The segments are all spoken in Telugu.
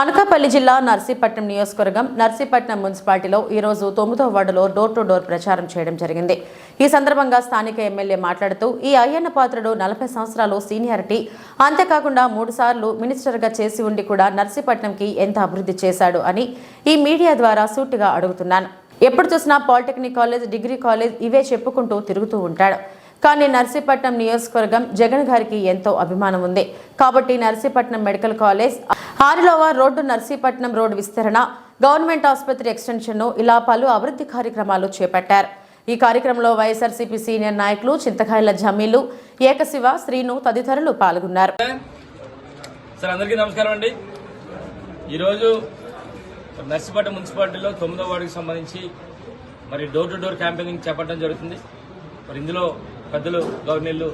అనకాపల్లి జిల్లా నర్సీపట్నం నియోజకవర్గం నర్సీపట్నం మున్సిపాలిటీలో ఈరోజు తొమ్మిదో వార్డులో డోర్ టు డోర్ ప్రచారం చేయడం జరిగింది. ఈ సందర్భంగా స్థానిక ఎమ్మెల్యే మాట్లాడుతూ ఈ అయ్యన్న పాత్రుడు నలభై సంవత్సరాలు సీనియారిటీ అంతేకాకుండా మూడుసార్లు మినిస్టర్గా చేసి ఉండి కూడా నర్సీపట్నంకి ఎంత అభివృద్ధి చేశాడు అని ఈ మీడియా ద్వారా సూటిగా అడుగుతున్నాను. ఎప్పుడు చూసినా పాలిటెక్నిక్ కాలేజ్ డిగ్రీ కాలేజ్ ఇవే చెప్పుకుంటూ తిరుగుతూ ఉంటాడు. కానీ నర్సీపట్నం నియోజకవర్గం జగన్ గారికి ఎంతో అభిమానం ఉంది. కాబట్టి Narsipatnam medical college Arulova road Narsipatnam road విస్తరణ గవర్నమెంట్ ఆసుపత్రి ఎక్స్టెన్షన్ను ఇలా పలు అభివృద్ధి కార్యక్రమాలు చేపట్టారు. ఈ కార్యక్రమంలో వైఎస్ఆర్సీపీ సీనియర్ నాయకులు చింతకాయల జమీలు ఏకశివ శ్రీను తదితరులు పాల్గొన్నారు. సార్ అందరికీ నమస్కారం అండి. ఈరోజు నర్సీపట్నం మున్సిపాలిటీలో తొమ్మిదో వార్డుకి సంబంధించి మరి డోర్ టు డోర్ క్యాంపెయినింగ్ చేపట్టడం జరుగుతుంది. మరి ఇందులో పెద్దలు గవర్నర్లు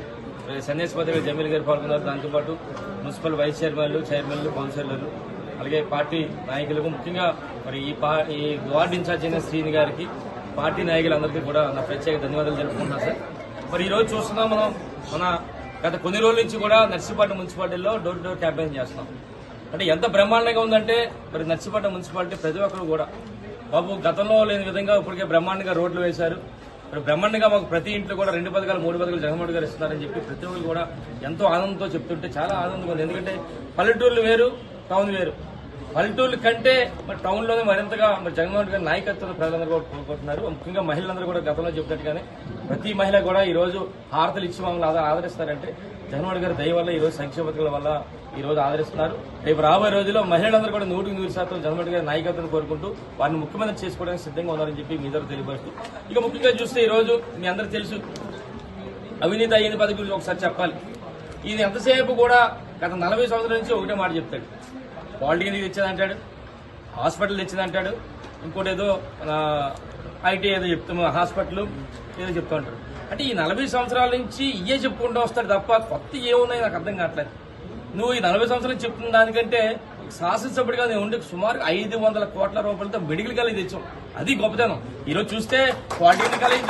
సన్యాసిపతి జమీల్ గారు పాల్గొన్నారు. దాంతోపాటు మున్సిపల్ వైస్ చైర్మన్లు చైర్మన్లు కౌన్సిలర్లు అలాగే పార్టీ నాయకులకు ముఖ్యంగా మరి ఈ పా ఈ వార్డు ఇన్ఛార్జ్ అయిన శ్రీని గారికి పార్టీ నాయకులందరికీ కూడా నా ప్రత్యేక ధన్యవాదాలు తెలుపుకుంటున్నాను సార్. మరి ఈరోజు చూస్తున్నాం మనం మన గత కొన్ని రోజుల నుంచి కూడా నర్సీపట్నం మున్సిపాలిటీలో డోర్ టు డోర్ క్యాంపెయిన్ చేస్తున్నాం. అంటే ఎంత బ్రహ్మాండంగా ఉందంటే మరి నర్సీపట్నం మున్సిపాలిటీ ప్రతి ఒక్కరు కూడా. బాబు గతంలో లేని విధంగా ఇప్పటికే బ్రహ్మాండంగా రోడ్లు వేశారు. మరి బ్రహ్మాండంగా మాకు ప్రతి ఇంట్లో కూడా రెండు పథకాలు మూడు పథకాలు జగన్మోహన్ గారు ఇస్తున్నారని చెప్పి ప్రతి ఒక్కరు కూడా ఎంతో ఆనందంతో చెప్తుంటే చాలా ఆనందంగా ఉంది. ఎందుకంటే పల్లెటూర్లు వేరు టౌన్ వేరు. పల్లెటూర్ల కంటే మరి టౌన్లోనే మరింతగా మరి జగన్మోహన్ గారి నాయకత్వం ప్రజలందరూ కూడా కోరుకుంటున్నారు ముఖ్యంగా మహిళలందరూ కూడా గతంలో చెప్పినట్టుగానే ప్రతి మహిళ కూడా ఈరోజు హారతలు ఇచ్చి మమ్మల్ని ఆదరిస్తారంటే జగన్మోహన్ గారి దయ వల్ల ఈరోజు సంక్షేమ పథకాల వల్ల ఈరోజు ఆదరిస్తున్నారు. రేపు రాబోయే రోజుల్లో మహిళలందరూ కూడా నూటికి నూరు శాతం జగన్మోహన్ గారి నాయకత్వం కోరుకుంటూ వారిని ముఖ్యమంత్రి చేసుకోవడానికి సిద్ధంగా ఉన్నారని చెప్పి మీ దగ్గర తెలియపరుస్తూ. ఇక ముఖ్యంగా చూస్తే ఈరోజు మీ అందరూ తెలుసు అవినీతి అయ్యింది పదవి గురించి ఒకసారి చెప్పాలి. ఇది ఎంతసేపు కూడా గత నలభై సంవత్సరాల నుంచి ఒకటే మాట చెప్తాడు. పాలిటికల్ తెచ్చేదంటాడు? హాస్పిటల్ తెచ్చేదంటాడు? ఇంకోటి ఏదో ఐటీ ఏదో చెప్తాము హాస్పిటల్ ఏదో చెప్తూ ఉంటారు. అంటే ఈ నలభై సంవత్సరాల నుంచి ఇవే చెప్పుకుంటూ వస్తాడు తప్ప కొత్త ఏమున్నాయి నాకు అర్థం కావట్లేదు. నువ్వు ఈ నలభై సంవత్సరాలు చెప్తున్న దానికంటే శాసనసభ్యుడిగా నేను ఉండి సుమారు ఐదు వందల కోట్ల రూపాయలతో మెడికల్ కాలేజ్ తెచ్చాం. అది గొప్పతనం. ఈరోజు చూస్తే పాలిటెక్నిక్ కాలేజ్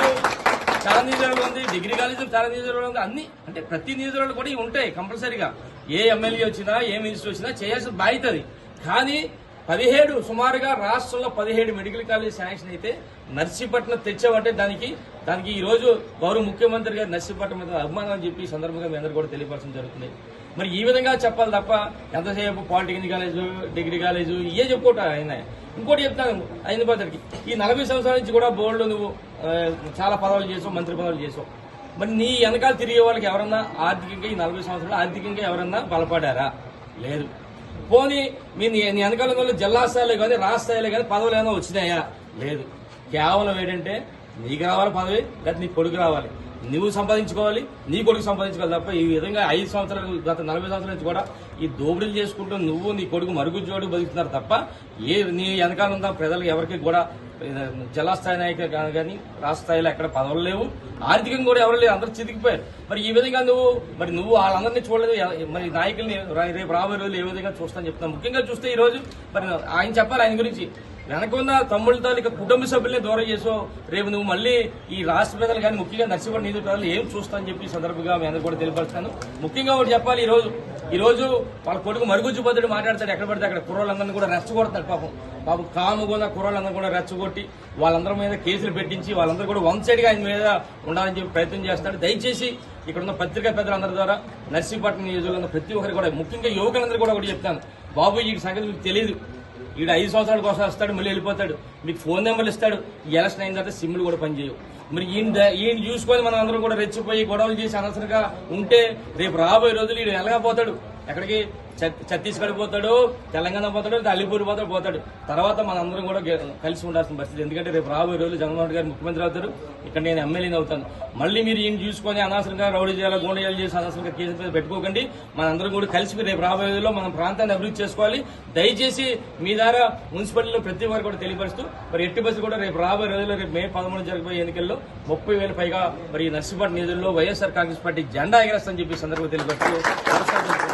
చాలా నియోజకవర్గం ఉంది డిగ్రీ కాలేజ్ చాలా నియోజకవర్గం ఉంది. అన్ని అంటే ప్రతి నియోజకవర్గం కూడా ఉంటాయి కంపల్సరీగా. ఏ ఎమ్మెల్యే వచ్చినా ఏ మినిస్టర్ వచ్చినా చేయాల్సిన బాధ్యత అది. కానీ పదిహేడు సుమారుగా రాష్ట్రంలో పదిహేడు మెడికల్ కాలేజ్ శాంక్షన్ అయితే నర్సీపట్నం తెచ్చామంటే దానికి దానికి ఈ రోజు గౌరవ ముఖ్యమంత్రి గారు నర్సీపట్నం మీద అభిమానం అని చెప్పి సందర్భంగా మీ అందరూ కూడా తెలియపరచడం జరుగుతుంది. మరి ఈ విధంగా చెప్పాలి తప్ప ఎంతసేపు పాలిటెక్నిక్ కాలేజు డిగ్రీ కాలేజు ఇవే చెప్పుకోట ఆయన ఇంకోటి చెప్తాను అయిన ఈ నలభై సంవత్సరాల నుంచి కూడా బోర్డు నువ్వు చాలా పదవులు చేసావు మంత్రి పదవులు చేసావు. మరి నీ వెనకాల తిరిగే వాళ్ళకి ఎవరన్నా ఆర్థికంగా ఈ నలభై సంవత్సరాలు ఆర్థికంగా ఎవరన్నా బలపడారా? లేదు. పోనీ మీ నీ వెనకాల జిల్లా స్థాయిలో కానీ రాష్ట్ర స్థాయిలో కానీ పదవులు ఏమైనా వచ్చినాయా? లేదు. కేవలం ఏంటంటే నీకు రావాలి పదవి లేకపోతే నీ కొడుకు రావాలి. నువ్వు సంపాదించుకోవాలి నీ కొడుకు సంపాదించుకోవాలి తప్ప ఈ విధంగా ఐదు సంవత్సరాలు గత నలభై సంవత్సరాల నుంచి కూడా ఈ దోపిడీలు చేసుకుంటూ నువ్వు నీ కొడుకు మరుగుజ్జోడు బతుకుతున్నారు తప్ప ఏ నీ వెనకాల ఉన్న ప్రజలకు ఎవరికి కూడా జిల్లా స్థాయి నాయకులు కానీ రాష్ట్ర స్థాయిలో ఎక్కడ పదవులు లేవు. ఆర్థికంగా కూడా ఎవరు లేవు అందరూ చితికిపోయారు. మరి ఈ విధంగా నువ్వు మరి నువ్వు వాళ్ళందరినీ చూడలేదు. మరి నాయకుల్ని రేపు రాబోయే రోజులు ఏ విధంగా చూస్తాను చెప్తాను ముఖ్యంగా చూస్తే ఈ రోజు మరి ఆయన చెప్పాలి ఆయన గురించి. వెనకున్న తమ్ముళ్ళ తాలూకా కుటుంబ సభ్యుల్ని దూరం చేసావు రేపు నువ్వు మళ్ళీ ఈ రాష్ట్ర ప్రజలు కానీ ముఖ్యంగా నర్సిపడి నిధుల ఏం చూస్తా అని చెప్పి సందర్భంగా మీ అందరూ కూడా తెలియపరుస్తాను. ముఖ్యంగా ఒకటి చెప్పాలి ఈ రోజు ఈరోజు వాళ్ళ కొడుకు మరుగుజ్జుపోతాడు మాట్లాడతాడు ఎక్కడ పడితే అక్కడ కుర్రోళ్ళందరినీ కూడా రెచ్చగొడతాడు పాపం. పాపం కాముకున్న కుర్రోళ్ళందరూ కూడా రెచ్చగొట్టి వాళ్ళందరి మీద కేసులు పెట్టించి వాళ్ళందరూ కూడా వన్ సైడ్గా ఆయన మీద ఉండాలని చెప్పి ప్రయత్నం చేస్తాడు. దయచేసి ఇక్కడ ఉన్న పత్రికా పెద్దలందరి ద్వారా నర్సీపట్నం నియోజకవర్గంలో ఉన్న ప్రతి ఒక్కరు కూడా ముఖ్యంగా యువకులందరూ కూడా ఒకటి చెప్తాను. బాబు ఈ సంగతి మీకు తెలియదు ఈడు ఐదు సంవత్సరాల కోసం వస్తాడు మళ్ళీ వెళ్ళిపోతాడు. మీకు ఫోన్ నెంబర్లు ఇస్తాడు. ఎలక్షన్ అయిన తర్వాత సిమ్లు కూడా పనిచేయవు. మరి ఈయన ఈయన చూసుకొని మనం అందరం కూడా రెచ్చిపోయి గొడవలు చేసి అనవసరంగా ఉంటే రేపు రాబోయే రోజులు ఈడు ఎలాగపోతాడు ఎక్కడికి? ఛత్తీస్గఢ్ పోతాడు తెలంగాణ పోతాడు లేదా అల్లిపూర్ పోతాడు పోతాడు. తర్వాత మనందరం కూడా కలిసి ఉండాల్సిన పరిస్థితి. ఎందుకంటే రేపు రాబోయే రోజులు జగన్మోహన్ గారు ముఖ్యమంత్రి అవుతారు. ఇక్కడ నేను ఎమ్మెల్యేని అవుతాను. మళ్ళీ మీరు ఈయన చూసుకొని అనవసరంగా రౌడీ చేయాలి గోండ చేయాలి చేసి అనవసరంగా కేసు పెట్టుకోకండి. మన అందరం కూడా కలిసి రేపు రాబోయే రోజుల్లో మన ప్రాంతాన్ని అభివృద్ధి చేసుకోవాలి. దయచేసి మీ ద్వారా మున్సిపాలిటీలో ప్రతి వారు కూడా తెలియపరుస్తూ మరి ఎట్టి బస్సు కూడా రేపు రాబోయే రోజుల్లో రేపు మే పదమూడు జరగబోయే ఎన్నికల్లో ముప్పై వేల పైగా మరి ఈ నిధుల్లో వైఎస్ఆర్ కాంగ్రెస్ పార్టీ జెండా ఎగరేస్తని చెప్పి సందర్భంగా తెలియపరుస్తూ